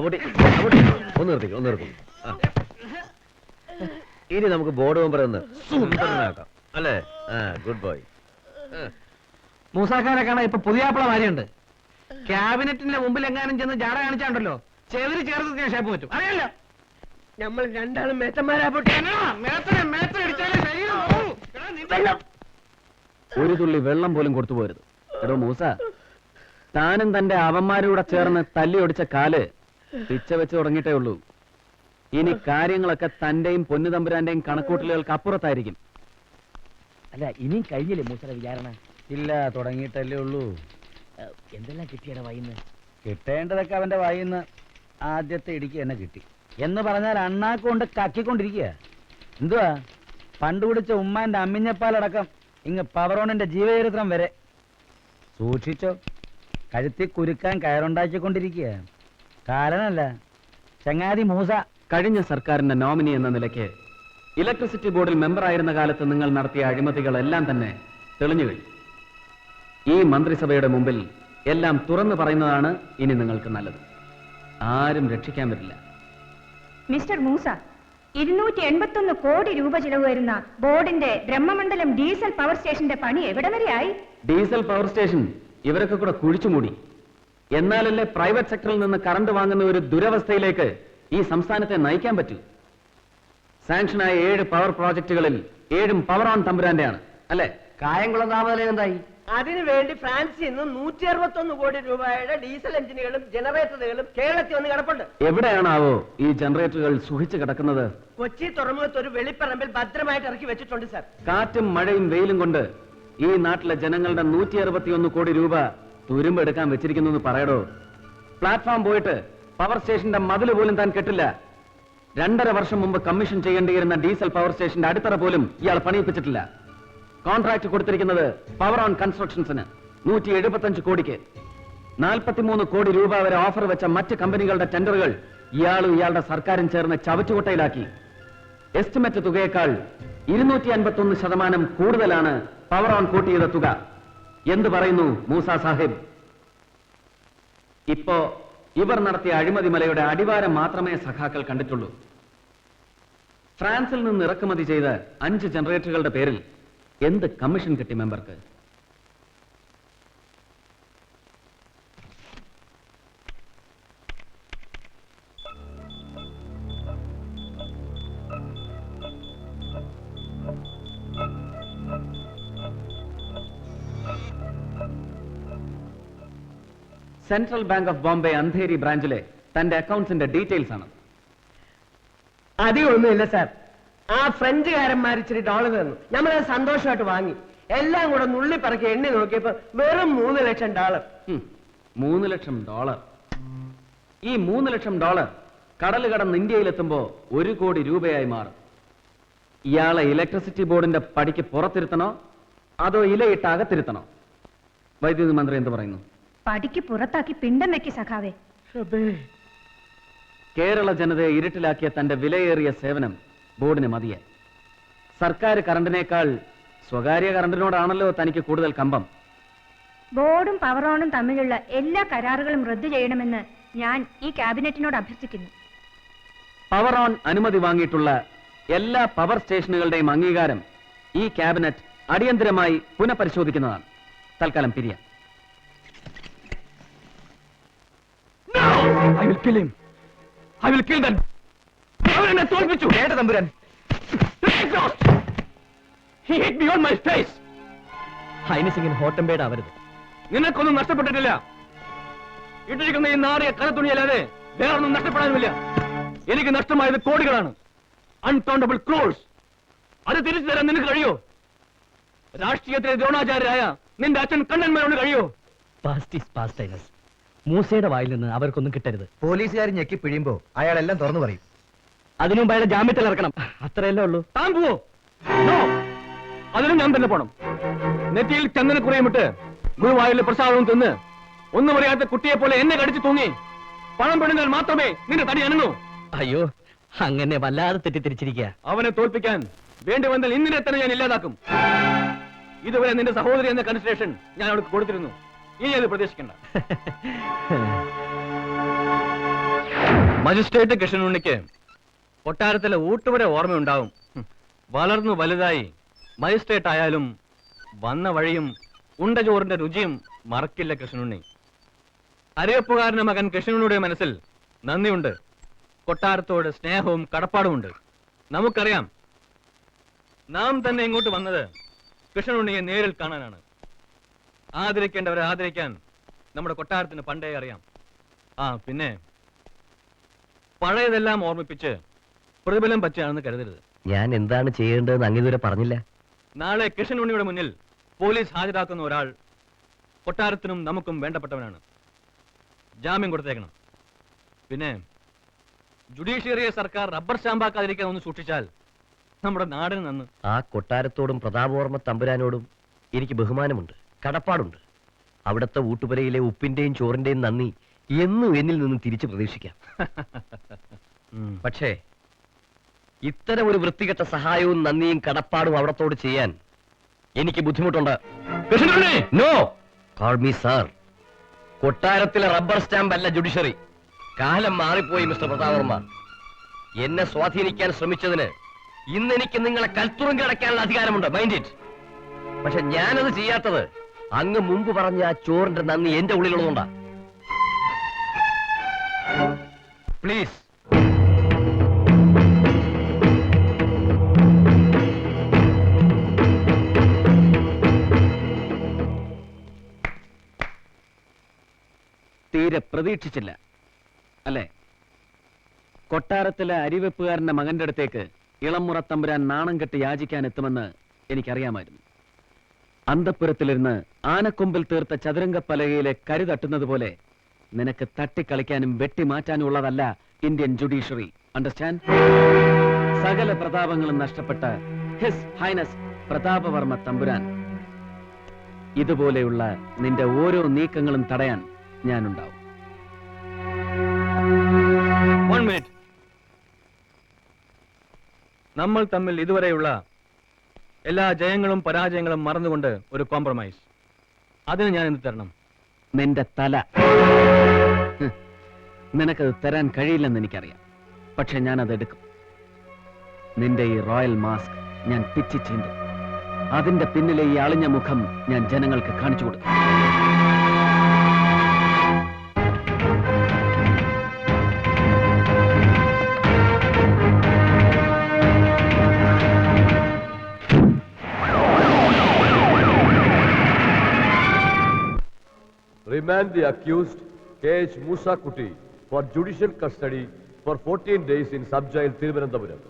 അവിടെ ഒന്ന് നിർത്തിക്കും ഒന്ന് നിർത്തിക്കും ഇനി നമുക്ക് ബോർഡ് മെമ്പർ ഒന്ന് സുന്ദരനാക്കാം അല്ലേ ആ ഗുഡ് ബോയ് മൂസാക്കാരെ കാണാൻ ഇപ്പൊ പുതിയ മാരിയുണ്ട് ക്യാബിനറ്റിന്റെ മുമ്പിൽ എങ്ങാനും ചെന്ന് ജാട കാണിച്ചാണ്ടല്ലോ ചെവിരി ചേർത്ത് ഞാൻ ഷേപ്പ് പറ്റും അറിയല്ലോ നമ്മൾ രണ്ടാളും മേത്തന്മാരാ ഒരു തുള്ളി വെള്ളം പോലും കൊടുത്തു പോരുത് മൂസ താനും തന്റെ അവന്മാരൂടെ ചേർന്ന് തല്ലി ഒടിച്ച കാല് പിച്ച വെച്ച് തുടങ്ങിട്ടേ ഉള്ളൂ ഇനി കാര്യങ്ങളൊക്കെ തന്റെയും പൊന്നു തമ്പുരാന്റെയും കണക്കൂട്ടലുകൾക്ക് അപ്പുറത്തായിരിക്കും അല്ല ഇനിയും കഴിഞ്ഞില്ലേ മൂസയുടെ വിചാരണ ഇല്ല തുടങ്ങിയിട്ടല്ലേ ഉള്ളൂ എന്തെല്ലാം കിട്ടിയാണ് വൈന്ന് കിട്ടേണ്ടതൊക്കെ അവന്റെ വായിന്ന് ആദ്യത്തെ ഇടിക്ക് എന്നെ കിട്ടി എന്ന് പറഞ്ഞാൽ അണ്ണാക്കൊണ്ട് കക്കിക്കൊണ്ടിരിക്കുക എന്തുവാ പണ്ട് പിടിച്ച ഉമ്മാന്റെ അമ്മിഞ്ഞപ്പാലടക്കം ഇങ്ങ് പവറോണിന്റെ ജീവചരിത്രം വരെ സൂക്ഷിച്ചോ കഴുത്തി കുരുക്കാൻ കയറുണ്ടാക്കിക്കൊണ്ടിരിക്കുകയാണ് കാരണല്ല ചങ്ങാതി മൂസ കഴിഞ്ഞ സർക്കാരിന്റെ നോമിനി എന്ന നിലയ്ക്ക് ഇലക്ട്രിസിറ്റി ബോർഡിൽ മെമ്പർ ആയിരുന്ന കാലത്ത് നിങ്ങൾ നടത്തിയ അഴിമതികളെല്ലാം തന്നെ തെളിഞ്ഞു കഴിഞ്ഞു ഈ മന്ത്രിസഭയുടെ മുമ്പിൽ എല്ലാം തുറന്നു പറയുന്നതാണ് ഇനി നിങ്ങൾക്ക് നല്ലത് ആരും രക്ഷിക്കാൻ പറ്റില്ല മിസ്റ്റർ മൂസ ഇരുന്നൂറ്റി എൺപത്തൊന്ന് കോടി രൂപ ചിലവ് വരുന്ന ബോർഡിന്റെ ബ്രഹ്മമണ്ഡലം ഡീസൽ പവർ സ്റ്റേഷന്റെ പണി എവിടെ വരെയായി ഡീസൽ പവർ സ്റ്റേഷൻ ഇവരൊക്കെ കൂടെ കുഴിച്ചുമൂടി എന്നാലല്ലേ പ്രൈവറ്റ് സെക്ടറിൽ നിന്ന് കറണ്ട് വാങ്ങുന്ന ഒരു ദുരവസ്ഥയിലേക്ക് ഈ സംസ്ഥാനത്തെ നയിക്കാൻ പറ്റൂ സാങ്ഷനായ ഏഴ് പവർ പ്രോജക്റ്റുകളിൽ ഏഴും പവർ ഓൺ ആണ് അല്ലെ കായംകുളം താപനില എന്തായി അതിനുവേണ്ടി ഫ്രാൻസിൽ നിന്ന് നൂറ്റി അറുപത്തൊന്ന് കോടി രൂപയുടെ ഡീസൽ എഞ്ചിനുകളും ജനറേറ്ററുകളും കേരളത്തിൽ വന്ന് കിടപ്പുണ്ട് എവിടെയാണാവോ ഈ ജനറേറ്ററുകൾ സുഹിച്ചു കിടക്കുന്നത് കൊച്ചി തുറമുഖത്ത് ഒരു വെളിപ്പറമ്പിൽ ഭദ്രമായിട്ട് ഇറക്കി വെച്ചിട്ടുണ്ട് സാർ കാറ്റും മഴയും വെയിലും കൊണ്ട് ഈ നാട്ടിലെ ജനങ്ങളുടെ നൂറ്റി അറുപത്തിയൊന്ന് കോടി രൂപ തുരുമ്പെടുക്കാൻ വെച്ചിരിക്കുന്നു പറയടോ പ്ലാറ്റ്ഫോം പോയിട്ട് പവർ സ്റ്റേഷന്റെ മതിൽ പോലും താൻ കെട്ടില്ല രണ്ടര വർഷം മുമ്പ് കമ്മീഷൻ ചെയ്യേണ്ടിയിരുന്ന ഡീസൽ പവർ സ്റ്റേഷന്റെ അടിത്തറ പോലും ഇയാൾ പണിയിപ്പിച്ചിട്ടില്ല കോൺട്രാക്ട് കൊടുത്തിരിക്കുന്നത് പവർ ഓൺ കൺസ്ട്രക്ഷൻസിന് നൂറ്റി എഴുപത്തഞ്ച് കോടിക്ക് നാൽപ്പത്തിമൂന്ന് കോടി രൂപ വരെ ഓഫർ വെച്ച മറ്റ് കമ്പനികളുടെ ടെൻഡറുകൾ ഇയാളും ഇയാളുടെ സർക്കാരും ചേർന്ന് ചവറ്റുകുട്ടയിലാക്കി എസ്റ്റിമേറ്റ് തുകയേക്കാൾ ഇരുന്നൂറ്റി അൻപത്തി ഒന്ന് ശതമാനം കൂടുതലാണ് പവർ ഓൺ കൂട്ടിയത് തുക എന്തു പറയുന്നു മൂസ സാഹിബ് ഇപ്പോ ഇവർ നടത്തിയ അഴിമതി മലയുടെ അടിവാരം മാത്രമേ സഖാക്കൾ കണ്ടിട്ടുള്ളൂ ഫ്രാൻസിൽ നിന്ന് ഇറക്കുമതി ചെയ്ത അഞ്ച് ജനറേറ്ററുകളുടെ പേരിൽ എന്ത് കമ്മീഷൻ കിട്ടി മെമ്പർക്ക് central bank of Bombay Andheri ബ്രാഞ്ചിലെ തന്റെ അക്കൗണ്ട്സിന്റെ ഡീറ്റെയിൽസ് ആണ് അധികമൊന്നുമില്ല സാർ ആ ഫ്രഞ്ചുകാരന്മാർ ഇച്ചിരി ഡോളർ തന്നു നമ്മൾ അത് സന്തോഷമായിട്ട് വാങ്ങി എല്ലാം കൂടെ നുള്ളി പറക്കി എണ്ണി നോക്കിയപ്പോ വെറും മൂന്ന് ലക്ഷം ഡോളർ മൂന്ന് ലക്ഷം ഡോളർ ഈ മൂന്ന് ലക്ഷം ഡോളർ കടൽ കടന്ന് ഇന്ത്യയിലെത്തുമ്പോ ഒരു കോടി രൂപയായി മാറും ഇയാളെ ഇലക്ട്രിസിറ്റി ബോർഡിന്റെ പടിക്ക് പുറത്തിരുത്തണോ അതോ ഇലയിട്ട് അകത്തിരുത്തണോ വൈദ്യുതി മന്ത്രി എന്ത് പറയുന്നു പടിക്ക് പുറത്താക്കി പിണ്ടം വെക്കി സഖാവേ കേരള ജനതയെ ഇരുട്ടിലാക്കിയ തന്റെ വിലയേറിയ സേവനം ബോർഡിന് മതിയെ സർക്കാർ കറണ്ടിനേക്കാൾ സ്വകാര്യ കറണ്ടിനോടാണല്ലോ തനിക്ക് കൂടുതൽ കമ്പം ബോർഡും പവറോണും തമ്മിലുള്ള എല്ലാ കരാറുകളും റദ്ദു ചെയ്യണമെന്ന് ഞാൻ ഈ ക്യാബിനറ്റിനോട് അഭ്യർത്ഥിക്കുന്നു പവർ ഓൺ അനുമതി വാങ്ങിയിട്ടുള്ള എല്ലാ പവർ സ്റ്റേഷനുകളുടെയും അംഗീകാരം ഈ ക്യാബിനറ്റ് അടിയന്തരമായി പുനഃപരിശോധിക്കുന്നതാണ് തൽക്കാലം പിരിയാം kill him. I will kill them. അവരെന്നെ തോൽപ്പിച്ചു വേണ്ട തമ്പുരാൻ He hit me on my face. ഹൈനസിംഗിന് ഹോട്ടംപേട ആവരുത് നിനക്കൊന്നും നഷ്ടപ്പെട്ടിട്ടില്ല ഇട്ടിരിക്കുന്ന ഈ നാറിയ കലത്തുണിയല്ലാതെ വേറൊന്നും നഷ്ടപ്പെടാനുമില്ല എനിക്ക് നഷ്ടമായത് കോടികളാണ് അൺകൗണ്ടബിൾ ക്രോൾസ് അത് തിരിച്ചു തരാൻ നിനക്ക് കഴിയോ രാഷ്ട്രീയത്തിലെ ദ്രോണാചാര്യരായ നിന്റെ അച്ഛൻ കണ്ണന്മാരോട് കഴിയോ പാസ്റ്റ് ഈസ് പാസ്റ്റ് ഐനസ് മൂസയുടെ വായിൽ നിന്ന് അവർക്കൊന്നും കിട്ടരുത് പോലീസുകാർ ഞെക്കി പിഴിയുമ്പോ അയാളെല്ലാം തുറന്നു പറയും അതിനും അയാളെ ജാമ്യത്തിൽ ഇറക്കണം അത്രയല്ലേ ഉള്ളൂ താൻ പോവോ അതിനും ഞാൻ തന്നെ പോണം നെറ്റിയിൽ ചന്ദന കുറയമിട്ട് ഗുരുവായൂരിലെ പ്രസാദവും തിന്ന് ഒന്നും അറിയാത്ത കുട്ടിയെ പോലെ എന്നെ കടിച്ചു തൂങ്ങി പണം പെടുന്നാൽ മാത്രമേ നിന്റെ തടി അനങ്ങൂ അയ്യോ അങ്ങനെ വല്ലാതെ തെറ്റിദ്ധരിച്ചിരിക്കുക അവനെ തോൽപ്പിക്കാൻ വേണ്ടി വന്നാൽ ഇന്നിനെ തന്നെ ഞാൻ ഇല്ലാതാക്കും ഇതുവരെ നിന്റെ സഹോദരി എന്ന കൺസ്ട്രേഷൻ ഞാൻ അവൾക്ക് കൊടുത്തിരുന്നു ഇനി അത് പ്രതീക്ഷിക്കണ്ട മജിസ്ട്രേറ്റ് കൃഷ്ണനുണ്ണിക്ക് കൊട്ടാരത്തിലെ ഊട്ടുവരെ ഓർമ്മയുണ്ടാവും വളർന്നു വലുതായി മജിസ്ട്രേറ്റ് ആയാലും വന്ന വഴിയും ഉണ്ടചോറിന്റെ രുചിയും മറക്കില്ല കൃഷ്ണനുണ്ണി അരയപ്പുകാരന്റെ മകൻ കൃഷ്ണനുണ്ണിയുടെ മനസ്സിൽ നന്ദിയുണ്ട് കൊട്ടാരത്തോട് സ്നേഹവും കടപ്പാടുമുണ്ട് നമുക്കറിയാം നാം തന്നെ ഇങ്ങോട്ട് വന്നത് കൃഷ്ണനുണ്ണിയെ നേരിൽ കാണാനാണ് ആദരിക്കേണ്ടവരെ ആദരിക്കാൻ നമ്മുടെ കൊട്ടാരത്തിന് പണ്ടേ അറിയാം ആ പിന്നെ പഴയതെല്ലാം ഓർമ്മിപ്പിച്ച് പ്രതിഫലം പച്ചയാണെന്ന് കരുതരുത് ഞാൻ എന്താണ് ചെയ്യേണ്ടതെന്ന് അങ്ങിതുവരെ പറഞ്ഞില്ല നാളെ കൃഷ്ണമണിയുടെ മുന്നിൽ പോലീസ് ഹാജരാക്കുന്ന ഒരാൾ കൊട്ടാരത്തിനും നമുക്കും വേണ്ടപ്പെട്ടവനാണ് ജാമ്യം കൊടുത്തേക്കണം പിന്നെ ജുഡീഷ്യറിയെ സർക്കാർ റബ്ബർ സ്റ്റാമ്പാക്കാതിരിക്കാൻ ഒന്ന് സൂക്ഷിച്ചാൽ നമ്മുടെ നാടിന് നന്ന് ആ കൊട്ടാരത്തോടും പ്രതാപവർമ്മ തമ്പുരാനോടും എനിക്ക് ബഹുമാനമുണ്ട് കടപ്പാടുണ്ട് അവിടുത്തെ ഊട്ടുപുരയിലെ ഉപ്പിന്റെയും ചോറിന്റെയും നന്ദി എന്നും എന്നിൽ നിന്നും തിരിച്ചു പ്രതീക്ഷിക്കാം പക്ഷേ ഇത്തരം ഒരു വൃത്തികെട്ട സഹായവും നന്ദിയും കടപ്പാടും അവിടത്തോട് ചെയ്യാൻ എനിക്ക് ബുദ്ധിമുട്ടുണ്ട് നോ കാൾ മീ സാർ കൊട്ടാരത്തിലെ റബ്ബർ സ്റ്റാമ്പ് അല്ല ജുഡീഷ്യറി കാലം മാറിപ്പോയി മിസ്റ്റർ പ്രതാപർമ്മ എന്നെ സ്വാധീനിക്കാൻ ശ്രമിച്ചതിന് ഇന്ന് എനിക്ക് നിങ്ങളെ കൽത്തുറങ്കടക്കാനുള്ള അധികാരമുണ്ട് മൈൻഡ് ഇറ്റ് പക്ഷെ ഞാനത് ചെയ്യാത്തത് അങ്ങ് മുമ്പ് പറഞ്ഞ ആ ചോറിന്റെ നന്ദി എന്റെ ഉള്ളിലുള്ളതുകൊണ്ടാ പ്ലീസ് തീരെ പ്രതീക്ഷിച്ചില്ല അല്ലേ കൊട്ടാരത്തിലെ അരിവെപ്പുകാരന്റെ മകന്റെ അടുത്തേക്ക് ഇളംമുറ തമ്പുരാൻ നാണം കെട്ട് യാചിക്കാൻ എത്തുമെന്ന് എനിക്കറിയാമായിരുന്നു അന്തപ്പുരത്തിലിരുന്ന് ആനക്കൊമ്പിൽ തീർത്ത ചതുരംഗ പലകയിലെ കരി തട്ടുന്നത് പോലെ നിനക്ക് തട്ടിക്കളിക്കാനും വെട്ടിമാറ്റാനും ഉള്ളതല്ല ഇന്ത്യൻ ജുഡീഷ്യറി അണ്ടർസ്റ്റാൻഡ് സകല പ്രതാപങ്ങളും നഷ്ടപ്പെട്ട ഹിസ് ഹൈനസ് പ്രതാപവർമ്മ തമ്പുരാൻ ഇതുപോലെയുള്ള നിന്റെ ഓരോ നീക്കങ്ങളും തടയാൻ ഞാനുണ്ടാവും നമ്മൾ തമ്മിൽ ഇതുവരെയുള്ള എല്ലാ ജയങ്ങളും പരാജയങ്ങളും മറന്നുകൊണ്ട് ഒരു കോംപ്രമൈസ് അതിന് ഞാൻ എന്ത് തരണം നിന്റെ തല ഹ്, നിനക്കത് തരാൻ കഴിയില്ലെന്ന് എനിക്കറിയാം പക്ഷെ ഞാൻ അത് എടുക്കും നിന്റെ ഈ റോയൽ മാസ്ക് ഞാൻ പിച്ചി ചീന്തും അതിന്റെ പിന്നിലെ ഈ അളിഞ്ഞ മുഖം ഞാൻ ജനങ്ങൾക്ക് കാണിച്ചു കൊടുക്കും Remand the accused K.H. Musa Kuti for judicial custody for 14 days in sub jail Thiruvananthapuram.